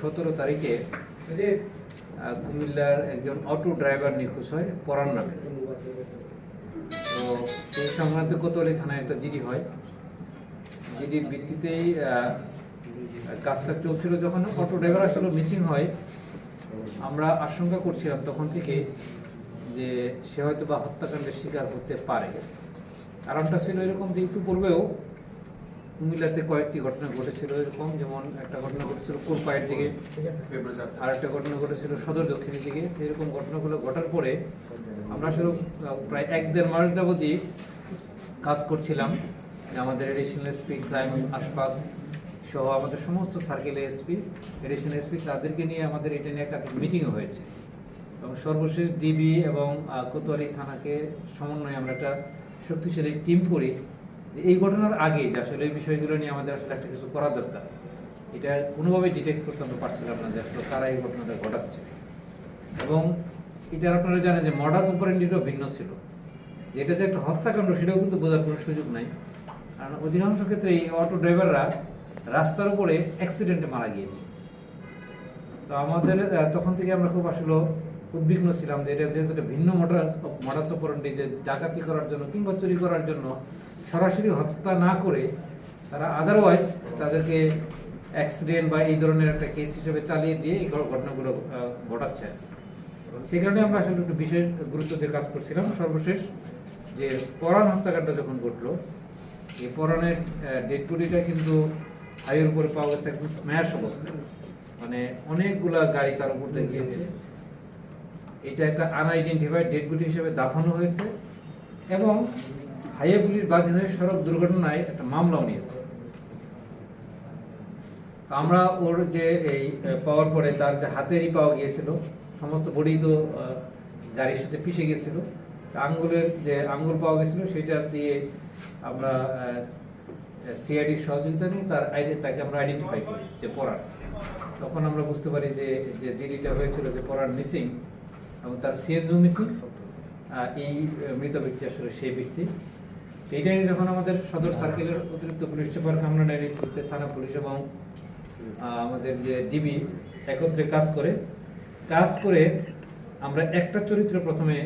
সতেরো তারিখে কুমিল্লার একজন অটো ড্রাইভার নিখোঁজ হয় পরাণ নামে। তো সেই সংক্রান্ত কোতোয়ালি থানায় একটা জিডি হয়। জিডির ভিত্তিতেই কাজটা চলছিল যখন অটো ড্রাইভার আসলে মিসিং হয়। আমরা আশঙ্কা করছিলাম তখন থেকে যে সে হয়তো বা হত্যাকাণ্ডের শিকার হতে পারে। কারণটা ছিল এরকম যে একটু পূর্বেও কুমিল্লাতে কয়েকটি ঘটনা ঘটেছিল এরকম যেমন একটা ঘটনা ঘটেছিল কোরপায়ের দিকে আর একটা ঘটনা ঘটেছিল সদর দক্ষিণের দিকে। এরকম ঘটনাগুলো ঘটার পরে আমরা আসলে প্রায় এক দেড় মাস যাবতই কাজ করছিলাম। আমাদের এডিশনাল এসপি ক্রাইম আশপাক সহ আমাদের সমস্ত সার্কেল এসপি এডিশনাল এসপি তাদেরকে নিয়ে আমাদের এটা নিয়ে একটা মিটিংও হয়েছে। এবং সর্বশেষ ডিবি এবং কোতোয়ালি থানাকে সমন্বয়ে আমরা একটা শক্তিশালী টিম করি। যে এই ঘটনার আগে যে আসলে এই বিষয়গুলো নিয়ে আমাদের আসলে একটা কিছু করা দরকার, এটা কোনোভাবেই ডিটেক্ট করতে আমরা পারছিলাম না যে আসলে কারা এই ঘটনাটা ঘটাচ্ছে। এবং এটা আপনারা জানেন যে মডাস অপারেন্ডিটাও ভিন্ন ছিল। যেটা যে একটা হত্যাকাণ্ড, সেটাও কিন্তু বোঝার কোনো সুযোগ নাই। কারণ অধিকাংশ ক্ষেত্রে এই অটো ড্রাইভাররা রাস্তার উপরে অ্যাক্সিডেন্টে মারা গিয়েছে। তো আমাদের তখন থেকে আমরা খুব আসলে উদ্বিগ্ন ছিলাম যে এটা যেহেতু একটা ভিন্ন মডাস মডাস অপারেন্ডি যে ডাকাতি করার জন্য কিংবা চুরি করার জন্য সরাসরি হত্যা না করে তারা আদারওয়াইজ তাদেরকে অ্যাক্সিডেন্ট বা এই ধরনের একটা কেস হিসেবে চালিয়ে দিয়ে এই ঘটনাগুলো ঘটাচ্ছে। সেই কারণে আমরা আসলে একটু বিশেষ গুরুত্ব দিয়ে কাজ করছিলাম। সর্বশেষ যে পরাণ হত্যাকাণ্ড যখন ঘটলো, এই পরাণের ডেড বডিটা কিন্তু হাইওয়ের উপরে পাওয়া গেছে একদম স্ম্যাশ অবস্থায়। মানে অনেকগুলা গাড়ি তার উপর দিয়ে গিয়েছে। এটা একটা আনআইডেন্টিফাইড ডেড বডি হিসেবে দাফানো হয়েছে এবং হাইওয়ে পুলিশ বাদী হয়ে সড়ক দুর্ঘটনায় একটা মামলাও নিয়েছে। আমরা ওর যে এই পাওয়ার পরে তার যে হাতেরই পাওয়া গিয়েছিল, সমস্ত বডি তো গাড়ির সাথে গেছিল তা আঙ্গুলের যে আঙ্গুল পাওয়া গেছিল সেটা দিয়ে আমরা সিআইডির সহযোগিতা নিয়ে তার আইডি, তাকে আমরা আইডেন্টিফাই করি যে পড়ার তখন আমরা বুঝতে পারি যে যে জিডিটা হয়েছিল যে পড়ার মিসিং এবং তার সিএনজিও মিসিং এই মৃত ব্যক্তি আসলে সেই ব্যক্তি। এটা যখন আমাদের সদর সার্কেলের অতিরিক্ত পুলিশ সুপার কামরানের নেতৃত্বে থানা পুলিশ এবং আমাদের যে ডিবি একত্রে কাজ করে কাজ করে আমরা একটা চরিত্র প্রথমে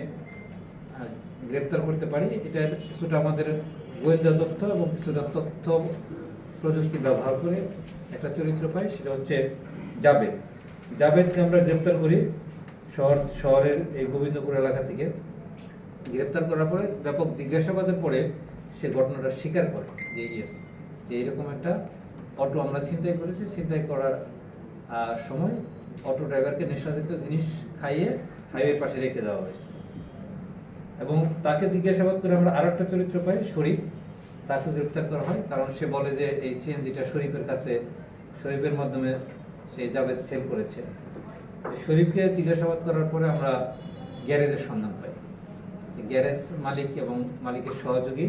গ্রেপ্তার করতে পারি। এটা কিছুটা আমাদের গোয়েন্দা তথ্য এবং কিছুটা তথ্য প্রযুক্তি ব্যবহার করে একটা চরিত্র পাই, সেটা হচ্ছে জাবেদ। জাবেদকে আমরা গ্রেপ্তার করি শহর, শহরের এই গোবিন্দপুর এলাকা থেকে। গ্রেপ্তার করার পরে ব্যাপক জিজ্ঞাসাবাদের পরে সে ঘটনাটা স্বীকার করে যে, ইয়েস, যে এরকম একটা অটো আমরা ছিনতাই করেছি, ছিনতাই করার সময় অটো ড্রাইভারকে নেশাজাতীয় জিনিস খাইয়ে হাইওয়ে পাশে রেখে দেওয়া হয়েছে। এবং তাকে জিজ্ঞাসাবাদ করে আমরা আর একটা চরিত্র পাই, শরীফ। তাকে গ্রেপ্তার করা হয় কারণ সে বলে যে, এই সিএনজিটা শরীফের কাছে, শরীফের মাধ্যমে সে জাবেদ সেল করেছে। শরীফকে জিজ্ঞাসাবাদ করার পরে আমরা গ্যারেজের সন্ধান পাই। গ্যারেজ মালিক এবং মালিকের সহযোগী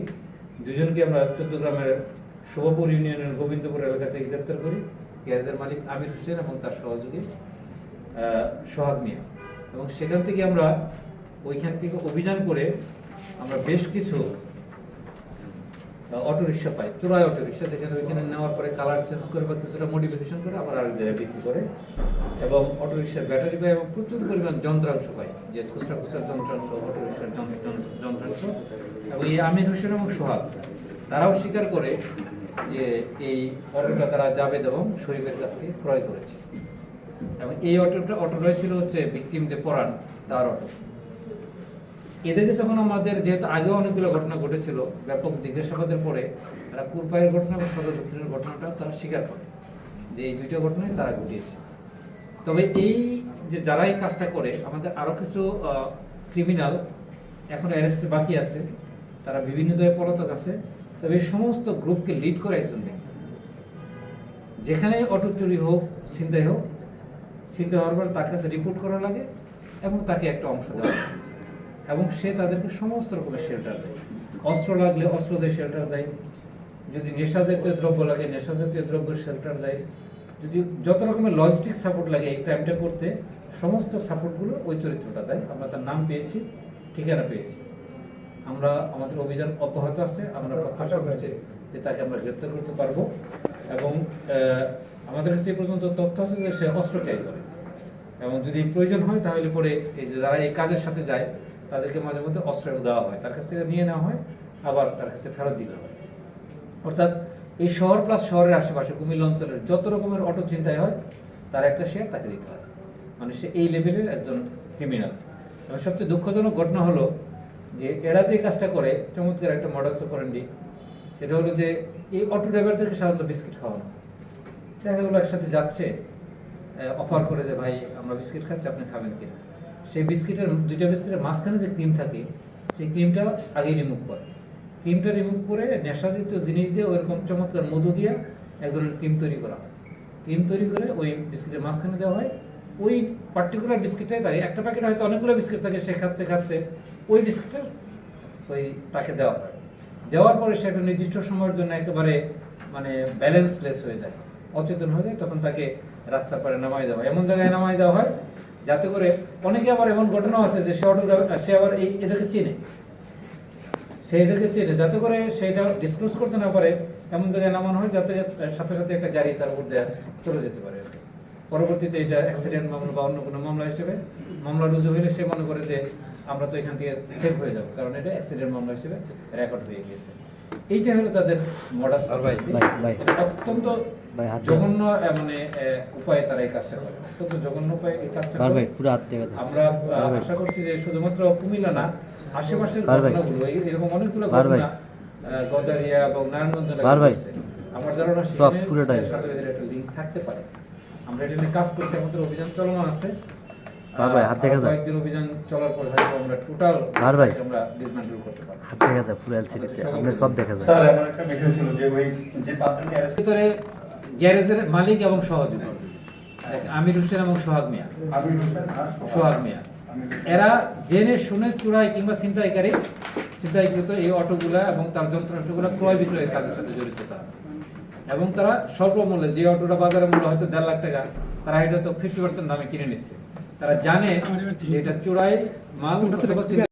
দুজনকে আমরা চোদ্দ গ্রামের শুভপুর ইউনিয়নের গোবিন্দপুর এলাকা থেকে গ্রেপ্তার করি। গ্যারেজের মালিক আমির হোসেন এবং তার সহযোগী সোহাগ মিয়া। এবং সেখান থেকে আমরা ওইখান থেকে অভিযান করে আমরা বেশ কিছু অটো রিক্সা পাই, চোরাই অটো রিক্সা যেখানে ওইখানে নেওয়ার পরে কালার চেঞ্জ করে বা কিছুটা মডিফিকেশন করে আবার আরেক জায়গায় বিক্রি করে। এবং অটো রিক্সার ব্যাটারি পাই এবং প্রচুর পরিমাণ যন্ত্রাংশ পাই, যে খুচরা খুচরা যন্ত্রাংশ অটো রিক্সার যন্ত্র- যন্ত্র- যন্ত্রাংশ। এই আমির হোসেন এবং সোহাগ, তারাও স্বীকার করে যে এই অটোটা তারা জাবেদ এবং শরীফের কাছ থেকে ক্রয় করেছে। এবং এই অটোটা অটোটাই ছিল হচ্ছে ভিকটিম যে পরাণ, তার অটো। এদেরকে যখন আমাদের যেহেতু আগেও অনেকগুলো ঘটনা ঘটেছিল, ব্যাপক জিজ্ঞাসাবাদের পরে তারা কুরপাইয়ের ঘটনা এবং সদর দক্ষিণের ঘটনাটা তারা স্বীকার করে যে এই দুইটা ঘটনাই তারা ঘটিয়েছে। তবে এই যে যারা এই কাজটা করে, আমাদের আরও কিছু ক্রিমিনাল এখন অ্যারেস্টে বাকি আছে। তারা বিভিন্ন জায়গায় পলাতক আছে, তবে এই সমস্ত গ্রুপকে লিড করে একজন ব্যক্তি। যেখানে অটো চুরি হোক, ছিনতাই হোক, ছিনতাই হওয়ার পর তার কাছে রিপোর্ট করা লাগে এবং তাকে একটা অংশ দেওয়া এবং সে তাদেরকে সমস্ত রকমের শেল্টার দেয়। অস্ত্র লাগলে অস্ত্র দিয়ে শেল্টার দেয়। যদি নেশা জাতীয় দ্রব্য লাগে, নেশা জাতীয় দ্রব্যের শেল্টার দেয়। যদি যত রকমের লজিস্টিক সাপোর্ট লাগে এই ক্রাইমটা করতে, সমস্ত সাপোর্টগুলো ওই চরিত্রটা দেয়। আমরা তার নাম পেয়েছি, ঠিকানা পেয়েছি। আমরা, আমাদের অভিযান অব্যাহত আছে, আমরা প্রত্যাশা করছি যে তাকে আমরা গ্রেপ্তার করতে পারব। এবং আমাদের কাছে এই পর্যন্ত তথ্য আছে যে সে অস্ত্র ক্যারি করে। এবং যদি প্রয়োজন হয় তাহলে পরে এই যে যারা এই কাজের সাথে যায়, তাদেরকে মাঝে মধ্যে অস্ত্র দেওয়া হয়। তার কাছ থেকে নিয়ে নেওয়া হয়, আবার তার কাছে ফেরত দিতে হয়। অর্থাৎ এই শহর প্লাস শহরের আশেপাশে, কুমিল্লা অঞ্চলের যত রকমের অটো চিন্তায় হয়, তার একটা শেয়ার তাকে দিতে হয়। মানে সে এই লেভেলের একজন ক্রিমিনাল এবং সবচেয়ে দুঃখজনক ঘটনা হলো এরা যে কাজটা করে, চমৎকার একটা মডার্স অপারেন্ডি সেটা হলো যে এই অটো ড্রাইভারদেরকে সাধারণত বিস্কিট খাওয়ানো। দেখা গেলো একসাথে যাচ্ছে অফার করে যে, ভাই, আমরা বিস্কিট খাচ্ছি, আপনি খাবেন কিনা সেই বিস্কিটের, দুইটা বিস্কিটের মাঝখানে যে ক্রিম থাকে, সেই ক্রিমটা আগেই রিমুভ করে। ক্রিমটা রিমুভ করে নেশাজাতীয় জিনিস দিয়ে ওইরকম চমৎকার মধু দিয়ে এক ধরনের ক্রিম তৈরি করা হয়। ক্রিম তৈরি করে ওই বিস্কিটের মাঝখানে দেওয়া হয়। ওই পার্টিকুলার বিস্কিটটাই থাকে। একটা প্যাকেট হয়তো অনেকগুলো বিস্কিট থাকে, সে খাচ্ছে খাচ্ছে। ওই বিস্কিটের ওই তাকে দেওয়া হয়। দেওয়ার পরে সে একটা নির্দিষ্ট সময়ের জন্য একেবারে মানে ব্যালেন্সলেস হয়ে যায়। অচেতন হয়ে যায়, তখন তাকে রাস্তার পারে নামাই দেওয়া এমন জায়গায় নামাই দেওয়া হয় যাতে করে অনেকে আবার এমন ঘটনা আছে যে সে অটো সে আবার এই এদেরকে চেনে। সে এদেরকে চেনে, যাতে করে সেটা ডিসক্লোজ করতে না পারে, এমন জায়গায় নামানো হয় যাতে সাথে সাথে একটা গাড়ি তার উপর দিয়ে চলে যেতে পারে। পরবর্তীতে এটা অ্যাক্সিডেন্ট মামলা বা অন্য কোনো মামলা হিসেবে মামলা রুজু হলে সে মনে করে যে আমরা তো এখান থেকে সেভ হয়ে যাব কারণ এটা অ্যাক্সিডেন্ট মামলা হিসেবে রেকর্ড হয়ে গিয়েছে এইটা হলো তাদের ভাই। অত্যন্ত জঘন্য মানে উপায়ে তারা এই কাজটা করে অত্যন্ত জঘন্য উপায়ে এই কাজটা। আমরা। আশা করছি যে শুধুমাত্র কুমিল্লা না আশেপাশের। ঘটনাগুলো এরকম অনেকগুলো ঘটনা গজারিয়া এবং নারায়ণগঞ্জ। আমার ধারণা সব পুরোটাই। সাথে একটা লিঙ্ক থাকতে পারে আমরা এটা নিয়ে কাজ করছি আমাদের অভিযান চলমান আছে বার ভাই, হাত দেখা যায়। কয়েকদিন অভিযান চলার পর হয়তো আমরা টোটাল বার ভাই। আমরা ডিসমেন্টল করতে পারব। হাত দেখা যায় পুরো এলসিডিতে আপনি সব দেখা যায় স্যার এমন একটা বিষয় ছিল যে ওই যে পাত্রকে অ্যারেস্ট ভিতরে গ্যারেজের মালিক এবং সহযোগী। আমির হোসেন এবং সোহাগ মিয়া। আমির হোসেন আর সোহাগ। মিয়া। এরা জেনে শুনে চুরাই কিংবা ছিনতাইকারী ছিনতাইকৃত এই অটোগুলা এবং তার যন্ত্রাংশগুলো ক্রয় বিক্রয়ের কাজের সাথে জড়িত তারা। এবং তারা স্বল্প মূল্যে যে অটোটা বাজারে মূল্য হয়তো দেড় লাখ টাকা তারা এটা তো ফিফটি পার্সেন্ট দামে কিনে নিচ্ছে। তারা জানে এটা চোরাই মাল